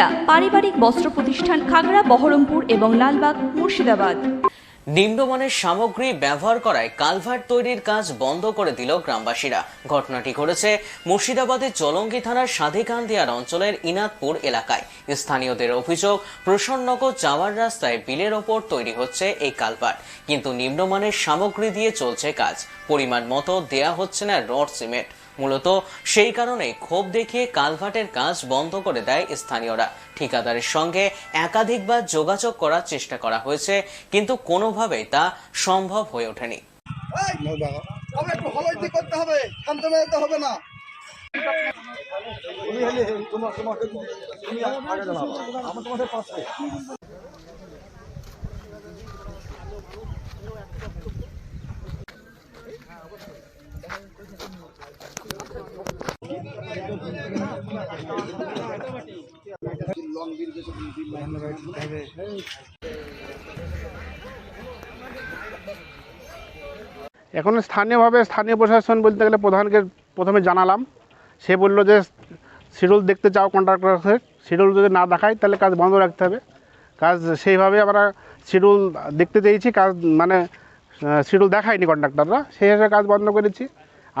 সুনিতা পারিবারিক বস্ত্র প্রতিষ্ঠান খাগড়া, বহরমপুর এবং লালবাগ, মুর্শিদাবাদ। নিম্নমানের সামগ্রী ব্যবহার করায় কালভার্ট তৈরির কাজ বন্ধ করে দিল গ্রামবাসীরা। ঘটনাটি ঘটেছে মুর্শিদাবাদের জলঙ্গি থানার সাধিকান্দিয়ার অঞ্চলের ইনাদপুর এলাকায়। স্থানীয়দের অভিযোগ, প্রসন্নগর যাওয়ার রাস্তায় বিলের ওপর তৈরি হচ্ছে এই কালভার্ট। কিন্তু নিম্নমানের সামগ্রী দিয়ে চলছে কাজ। পরিমাণ মতো দেয়া হচ্ছে না রড সিমেন্ট। মূলত সেই কারণে ক্ষোভ দেখিয়ে কালভার্টের কাজ বন্ধ করে দেয় স্থানীয়রা। ঠিকাদারের সঙ্গে একাধিকবার যোগাযোগ করার চেষ্টা করা হয়েছে কিন্তু কোনোভাবেই তা সম্ভব হয়ে ওঠেনি। তবে একটু হলদি করতে হবে হবে না। তুমি হলে তোমার তোমাকে তুমি আগে জানাব আমার তোমাদের পাশে। এখন স্থানীয়ভাবে স্থানীয় প্রশাসন বলতে গেলে প্রধানকে প্রথমে জানালাম। সে বলল যে, শিডিউল দেখতে চাও কন্ট্রাক্টর শিডিউল যদি না দেখায় তাহলে কাজ বন্ধ রাখতে হবে। কাজ সেইভাবে আমরা শিডিউল দেখতে চেয়েছি, কাজ মানে শিডিউল দেখায়নি কন্ট্রাক্টররা। সেই হিসেবে কাজ বন্ধ করেছি।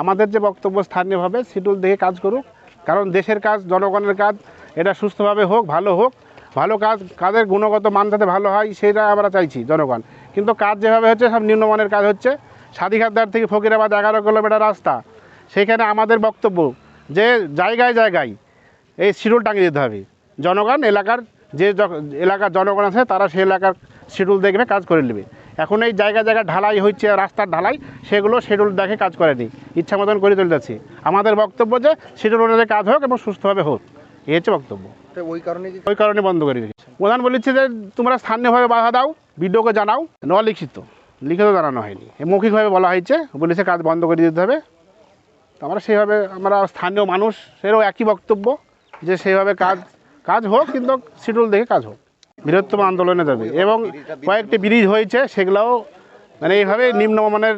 আমাদের যে বক্তব্য স্থানীয়ভাবে, শিডিউল দেখে কাজ করুক। কারণ দেশের কাজ, জনগণের কাজ এটা সুস্থভাবে হোক, ভালো হোক, ভালো কাজ, কাজের গুণগত মান যাতে ভালো হয় সেটা আমরা চাইছি জনগণ। কিন্তু কাজ যেভাবে হচ্ছে, সব নিম্নমানের কাজ হচ্ছে। সাদিঘাটদার থেকে ফকিরাবাদ এগারো কিলোমিটার রাস্তা। সেখানে আমাদের বক্তব্য যে জায়গায় জায়গায় এই শিডিউল টাঙিয়ে দিতে হবে। জনগণ, এলাকার যে এলাকার জনগণ আছে, তারা সেই এলাকার শিডিউল দেখবে, কাজ করে নেবে। এখন এই জায়গা জায়গা ঢালাই হচ্ছে, রাস্তার ঢালাই, সেগুলো শিডিউল দেখে কাজ করে করেনি ইচ্ছা মতন করে চলতেছি আমাদের বক্তব্য যে শিডিউল কাজ হোক এবং সুস্থভাবে হোক। এই হচ্ছে বক্তব্য। ওই কারণে ওই কারণে বন্ধ করে দিয়েছে। প্রধান বলেছে যে তোমরা স্থানীয়ভাবে বাধা দাও বিডিওকে জানাও ন লিখিত। লিখিত জানানো হয়নি। এ মৌখিকভাবে বলা হয়েছে বলেছে কাজ বন্ধ করে দিতে হবে। তো আমরা সেইভাবে আমরা স্থানীয় মানুষ সেরও একই বক্তব্য যে সেইভাবে কাজ কাজ হোক কিন্তু শিডিউল দেখে কাজ হোক। বৃহত্তম আন্দোলনে যাবে। এবং কয়েকটি ব্রিজ হয়েছে সেগুলোও মানে এইভাবে নিম্নমানের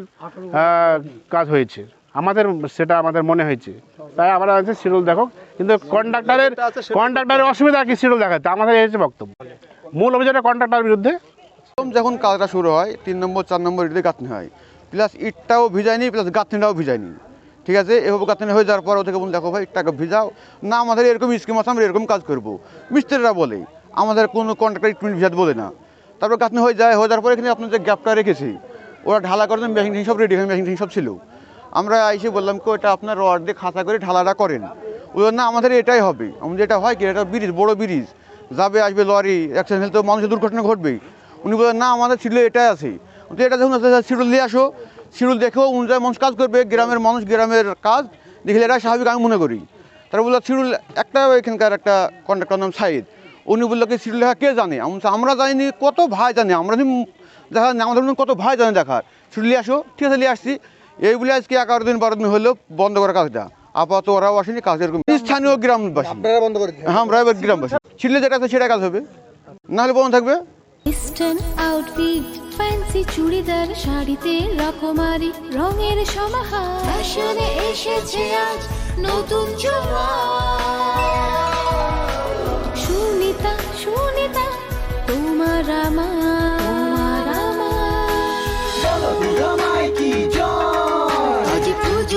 কাজ হয়েছে। আমাদের সেটা আমাদের মনে হয়েছে। তাই আমরা আছে শিডিউল দেখো। কিন্তু কন্ডাক্টরের কন্ডাক্টরের অসুবিধা কি শিডিউল দেখাচ্ছে আমাদের এই বক্তব্য। মূল অভিযোগটা কন্ট্রাক্টরের বিরুদ্ধে? প্রথম যখন কাজটা শুরু হয় তিন নম্বর চার নম্বর ইটে গাঁথনি হয়। প্লাস ইটটাও ভিজায়নি প্লাস গাঁথনিটাও ভিজায়নি ঠিক আছে? এভাবে গাঁথনি হয়ে যাওয়ার পর ওদেরকে বলুন দেখো ভাই ইটটাকে ভিজাও। না আমাদের এরকম স্কিম আছে আমরা এরকম কাজ করব। মিস্ত্রিরা বলে আমাদের কোনো কন্ট্রাক্টর ইটমিট ভিজাতে বলে না। তারপর গাঁথনি হয়ে যায় হয়ে যাওয়ার পরে এখানে আপনার যে গ্যাপটা রেখেছি ওরা ঢালা করে মেশিন সব রেডি হয় মেশিন সব ছিল। আমরা এসে বললাম, কি ওটা আপনার রড দিয়ে খাঁচা করে ঢালাটা করেন। ওই না আমাদের এটাই হবে। আমাদের এটা হয় কি, এটা ব্রিজ, বড় ব্রিজ। যাবে, আসবে লরি অ্যাক্সিডেন্ট হলে তো মানুষের দুর্ঘটনা ঘটবেই। উনি বললেন, না, আমাদের শিডিউল এটাই আছে। তো এটা যখন শিডিউল দিয়ে আসো। শিডিউল দেখেও অনুযায়ী মানুষ কাজ করবে, গ্রামের মানুষ গ্রামের কাজ। দেখলে এটা স্বাভাবিক, আমি মনে করি। তারা বলল শিডিউল একটা এখানকার একটা কন্ট্রাক্টর নাম সাইদ। উনি বলল কি শিডিউল লেখা কে জানে? আমি আমরা জানি কত ভাই জানে? আমরা দেখা আমাদের কত ভাই জানে দেখার। শিডিউল আসো, ঠিক আছে, নিয়ে আসছি। এই বলে আজকে এগারো দিন বারো দিন হলো বন্ধ করা কাজটা। আপাতত ওরাও আসেনি কাজ এরকম। স্থানীয় গ্রামবাসী। আপনারা বন্ধ করে দিন হ্যাঁ আমরা এবার গ্রামবাসী। শিডলে যেটা আছে সেটা কাজ হবে। নাহলে বন্ধ থাকবে। ইস্টার্ন আউটফিট ফ্যান্সি চুড়িদার শাড়িতে রকমারি রঙের সমাহার। ফ্যাশনে এসেছে আজ নতুন